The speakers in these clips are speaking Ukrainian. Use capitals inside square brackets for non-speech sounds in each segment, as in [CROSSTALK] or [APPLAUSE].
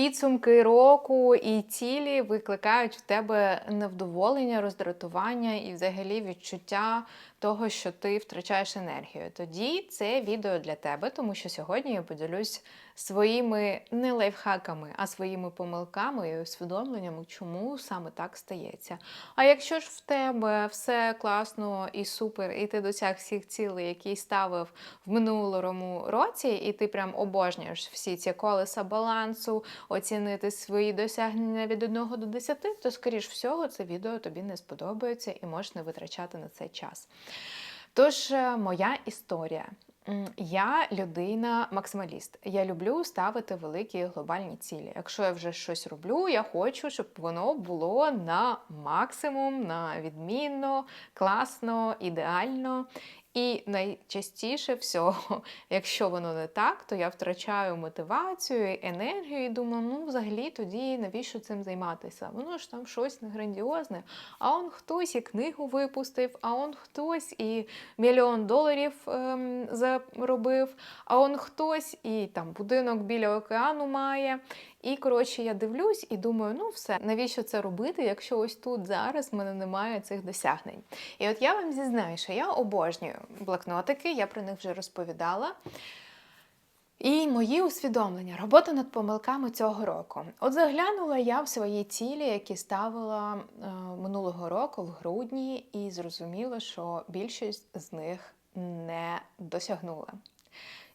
підсумки року і цілі викликають в тебе невдоволення, роздратування і взагалі відчуття того, що ти втрачаєш енергію. Тоді це відео для тебе, тому що сьогодні я поділюсь своїми не лайфхаками, а своїми помилками і усвідомленнями, чому саме так стається. А якщо ж в тебе все класно і супер, і ти досяг всіх цілей, які ставив в минулому році, і ти прям обожнюєш всі ці колеса балансу, оцінити свої досягнення від 1 до 10, то, скоріш всього, це відео тобі не сподобається і можеш не витрачати на це час. Тож, е, моя історія. Я людина максималіст. Я люблю ставити великі глобальні цілі. Якщо я вже щось роблю, я хочу, щоб воно було на максимум, на відмінно, класно, ідеально. І найчастіше всього, [LAUGHS] якщо воно не так, то я втрачаю мотивацію, енергію і думаю, ну взагалі тоді навіщо цим займатися? Воно ж там щось не грандіозне. А он хтось і книгу випустив, а он хтось і мільйон доларів ем, заробив, а он хтось і там будинок біля океану має. І коротше, я дивлюсь і думаю, ну все, навіщо це робити, якщо ось тут зараз в мене немає цих досягнень. І от я вам зізнаю, що я обожнюю блокнотики, я про них вже розповідала. І мої усвідомлення, робота над помилками цього року. От заглянула я в свої цілі, які ставила е, минулого року в грудні, і зрозуміла, що більшість з них не досягнула.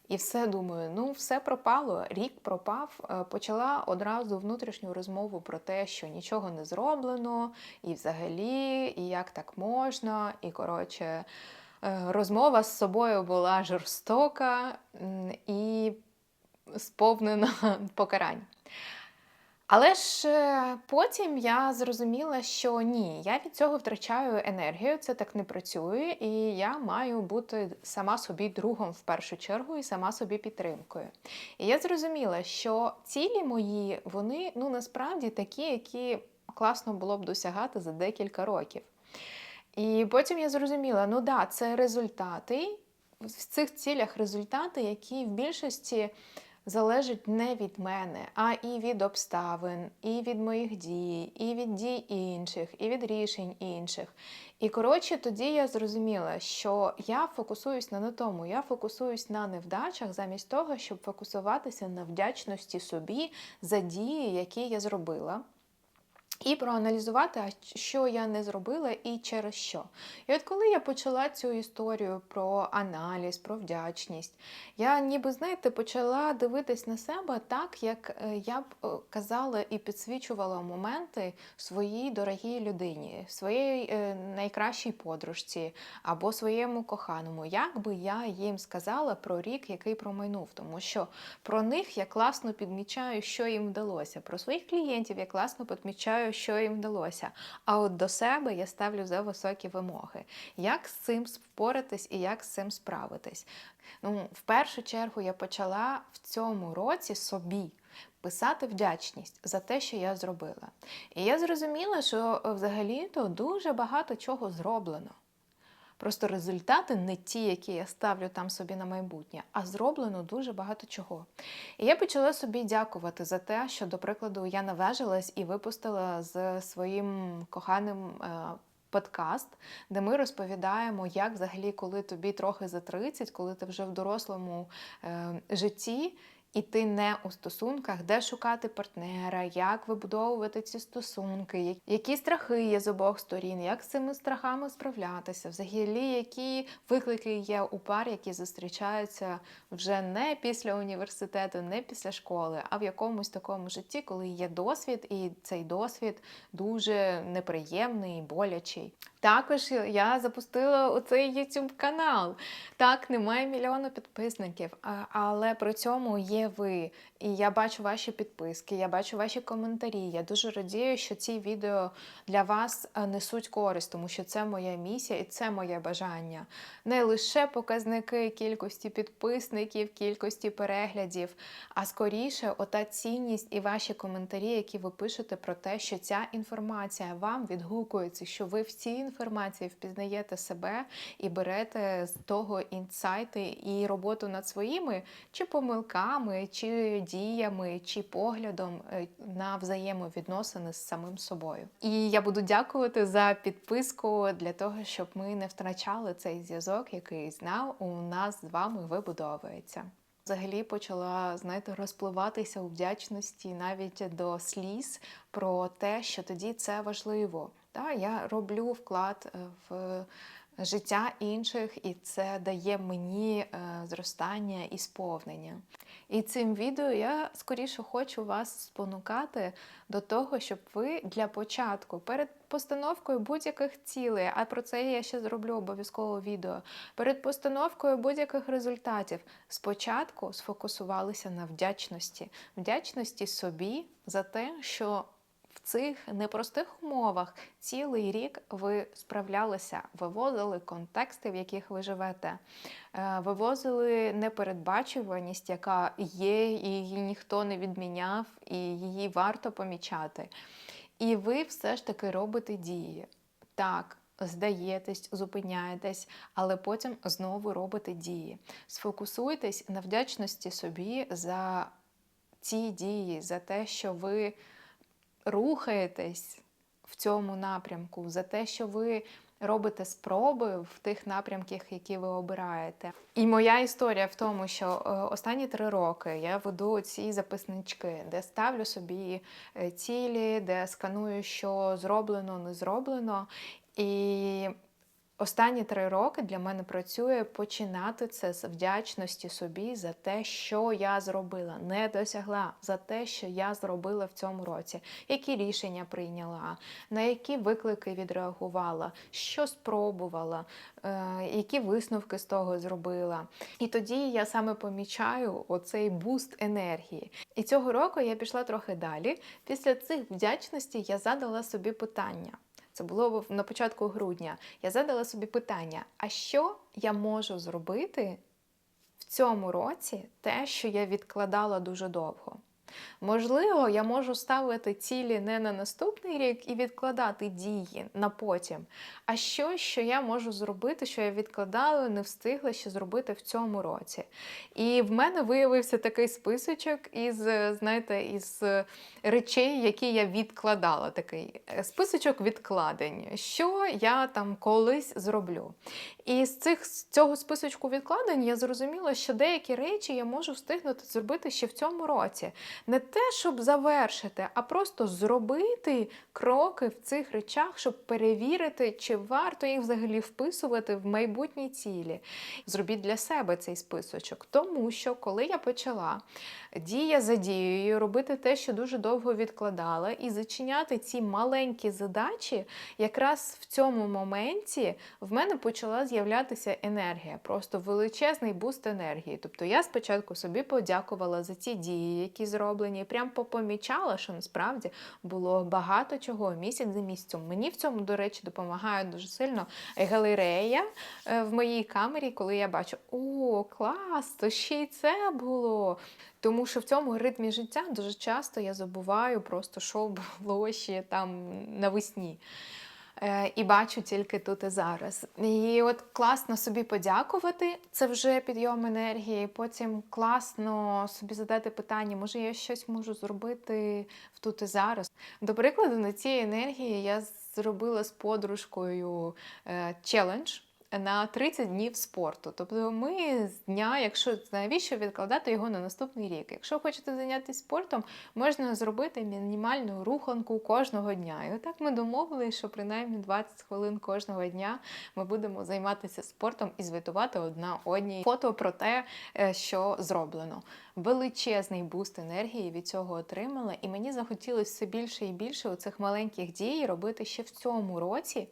І все думаю, ну все пропало, рік пропав. Е, Почала одразу внутрішню розмову про те, що нічого не зроблено, і взагалі, і як так можна. І коротше, е, розмова з собою була жорстока і сповнена [LAUGHS] покарань. Але ж е, потім я зрозуміла, що ні, я від цього втрачаю енергію, це так не працює, і я маю бути сама собі другом в першу чергу і сама собі підтримкою. І я зрозуміла, що цілі мої, вони ну насправді такі, які класно було б досягати за декілька років. І потім я зрозуміла, ну да, це результати. В цих цілях результати, які в більшості залежать не від мене, а і від обставин, і від моїх дій, і від дій інших, і від рішень інших. І коротше, тоді я зрозуміла, що я фокусуюсь не на тому, я фокусуюсь на невдачах, замість того, щоб фокусуватися на вдячності собі за дії, які я зробила. І проаналізувати, що я не зробила і через що. І от коли я почала цю історію про аналіз, про вдячність, я ніби, знаєте, почала дивитись на себе так, як е, я б е, казала і підсвічувала моменти своїй дорогій людині, своїй е, найкращій подружці або своєму коханому. Як би я їм сказала про рік, який промайнув, тому що про них я класно підмічаю, що їм вдалося. Про своїх клієнтів я класно підмічаю, що їм вдалося. А от до себе я ставлю за високі вимоги. Як з цим впоратись і як з цим справитись? Ну, в першу чергу я почала в цьому році собі. Писати вдячність за те, що я зробила. І я зрозуміла, що взагалі-то дуже багато чого зроблено. Просто результати не ті, які я ставлю там собі на майбутнє, а зроблено дуже багато чого. І я почала собі дякувати за те, що, до прикладу, я наважилась і випустила з своїм коханим. е, Подкаст, де ми розповідаємо, як взагалі, коли тобі трохи за 30, коли ти вже в дорослому е, житті, і ти не у стосунках, де шукати партнера, як вибудовувати ці стосунки, які страхи є з обох сторін, як з цими страхами справлятися, взагалі, які виклики є у пар, які зустрічаються вже не після університету, не після школи, а в якомусь такому житті, коли є досвід, і цей досвід дуже неприємний, болячий. Також я запустила оцей YouTube канал. Так, немає мільйону підписників, але при цьому є ви. І я бачу ваші підписки, я бачу ваші коментарі. Я дуже радію, що ці відео для вас несуть користь, тому що це моя місія і це моє бажання. Не лише показники кількості підписників, кількості переглядів, а скоріше ота цінність і ваші коментарі, які ви пишете про те, що ця інформація вам відгукується, що ви в цій інформації інформації, впізнаєте себе і берете з того інсайти і роботу над своїми чи помилками, чи діями, чи поглядом е, на взаємовідносини з самим собою. І я буду дякувати за підписку для того, щоб ми не втрачали цей зв'язок, який знав у нас з вами вибудовується. Взагалі почала знаєте, розпливатися у вдячності навіть до сліз про те, що тоді це важливо. Та, я роблю вклад е, в життя інших, і це дає мені е, зростання і сповнення. І цим відео я скоріше хочу вас спонукати до того, щоб ви для початку перед постановкою будь-яких цілей, а про це я ще зроблю обов'язково відео. Перед постановкою будь-яких результатів спочатку сфокусувалися на вдячності, вдячності собі за те, що цих непростих умовах цілий рік ви справлялися, вивозили контексти, в яких ви живете, е, вивозили непередбачуваність, яка є, і її ніхто не відміняв, і її варто помічати. І ви все ж таки робите дії. Так, здаєтесь, зупиняєтесь, але потім знову робите дії. Сфокусуйтесь на вдячності собі за ці дії, за те, що ви рухаєтесь в цьому напрямку, за те, що ви робите спроби в тих напрямках, які ви обираєте. І моя історія в тому, що е, останні три роки я веду ці записнички, де ставлю собі е, цілі, де сканую, що зроблено, не зроблено. І Останні три роки для мене працює починати це з вдячності собі за те, що я зробила, не досягла за те, що я зробила в цьому році, які рішення прийняла, на які виклики відреагувала, що спробувала, е, які висновки з того зробила. І тоді я саме помічаю оцей буст енергії. І цього року я пішла трохи далі. Після цих вдячностей я задала собі питання. Це було на початку грудня. Я задала собі питання: а що я можу зробити в цьому році те, що я відкладала дуже довго? Можливо, я можу ставити цілі не на наступний рік і відкладати дії на потім. А що, що я можу зробити, що я відкладала, не встигла ще зробити в цьому році. І в мене виявився такий списочок із, знаєте, із речей, які я відкладала. Такий е, списочок відкладень, що я там колись зроблю. І з цих з цього списочку відкладень я зрозуміла, що деякі речі я можу встигнути зробити ще в цьому році. Не те, щоб завершити, а просто зробити кроки в цих речах, щоб перевірити, чи варто їх взагалі вписувати в майбутні цілі. Зробіть для себе цей списочок. Тому що, коли я почала дія за дією робити те, що дуже довго відкладала, і зачиняти ці маленькі задачі, якраз в цьому моменті в мене почала з'являтися енергія, просто величезний буст енергії. Тобто я спочатку собі подякувала за ці дії, які зроблені, і прям попомічала, що насправді було багато чого місяць за місяцем. Мені в цьому, до речі, допомагає дуже сильно галерея е, в моїй камері, коли я бачу, о, клас, то ще й це було. Тому що в цьому ритмі життя дуже часто я забуваю просто, що було ще там навесні. Е, і бачу тільки тут і зараз. І от класно собі подякувати, це вже підйом енергії. Потім класно собі задати питання, може я щось можу зробити в тут і зараз. До прикладу, на цій енергії я зробила з подружкою челендж на 30 днів спорту. Тобто ми з дня, якщо навіщо відкладати його на наступний рік. Якщо хочете зайнятися спортом, можна зробити мінімальну руханку кожного дня. І отак ми домовилися, що принаймні 20 хвилин кожного дня ми будемо займатися спортом і звітувати одна одній фото про те, е, що зроблено величезний буст енергії від цього отримала, і мені захотілося все більше і більше у цих маленьких дій робити ще в цьому році,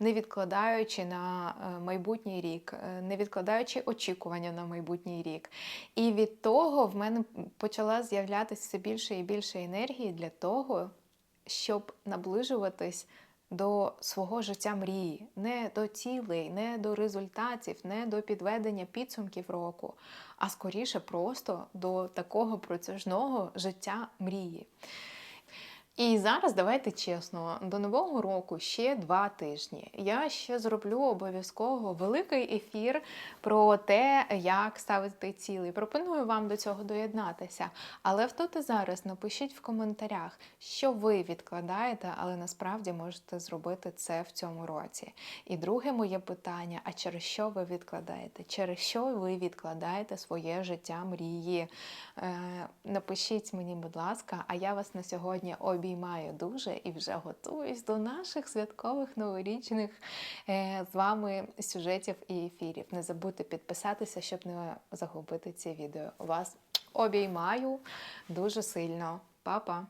не відкладаючи на е, майбутній рік, е, не відкладаючи очікування на майбутній рік. І від того в мене почала з'являтися все більше і більше енергії для того, щоб наближуватись до свого життя мрії, не до цілей, не до результатів, не до підведення підсумків року, а скоріше просто до такого протяжного життя мрії. І зараз давайте чесно, до нового року ще два тижні. Я ще зроблю обов'язково великий ефір про те, як ставити цілі. Пропоную вам до цього доєднатися. Але в тут і зараз напишіть в коментарях, що ви відкладаєте, але насправді можете зробити це в цьому році. І друге моє питання: а через що ви відкладаєте? Через що ви відкладаєте своє життя мрії? Е, напишіть мені, будь ласка, а я вас на сьогодні обіймаю дуже і вже готуюсь до наших святкових новорічних е, з вами сюжетів і ефірів. Не забудьте підписатися, щоб не загубити ці відео. Вас обіймаю дуже сильно. Па-па!